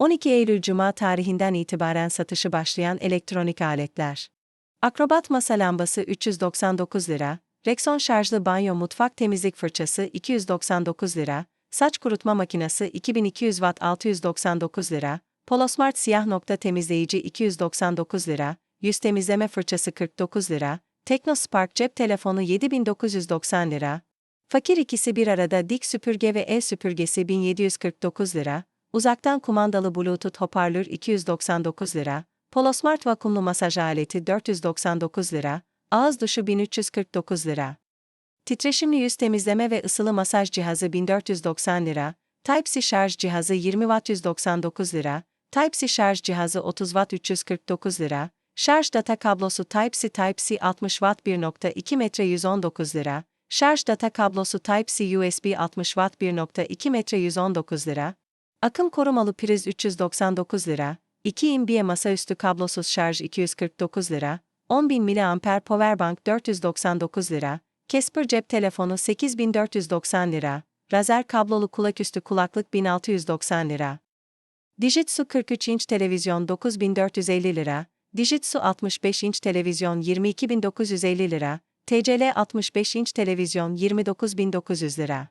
12 Eylül Cuma tarihinden itibaren satışı başlayan elektronik aletler. Akrobat masa lambası 399 lira, Rexon şarjlı banyo mutfak temizlik fırçası 299 lira, saç kurutma makinesi 2200 Watt 699 lira, Polosmart siyah nokta temizleyici 299 lira, yüz temizleme fırçası 49 lira, Teknospark cep telefonu 7990 lira, Fakir ikisi bir arada dik süpürge ve el süpürgesi 1749 lira, uzaktan kumandalı Bluetooth hoparlör 299 lira, Polosmart vakumlu masaj aleti 499 lira, ağız duşu 1349 lira. Titreşimli yüz temizleme ve ısılı masaj cihazı 1490 lira, Type-C şarj cihazı 20 Watt 199 lira, Type-C şarj cihazı 30 Watt 349 lira, şarj data kablosu Type-C Type-C 60 Watt 1.2 metre 119 lira, şarj data kablosu Type-C USB 60 Watt 1.2 metre 119 lira, akım korumalı priz 399 lira, 2 imbiye masaüstü kablosuz şarj 249 lira, 10.000 mAh powerbank 499 lira, Casper cep telefonu 8490 lira, Razer kablolu kulaküstü kulaklık 1690 lira. Dijitsu 43 inç televizyon 9450 lira, Dijitsu 65 inç televizyon 22950 lira, TCL 65 inç televizyon 29900 lira.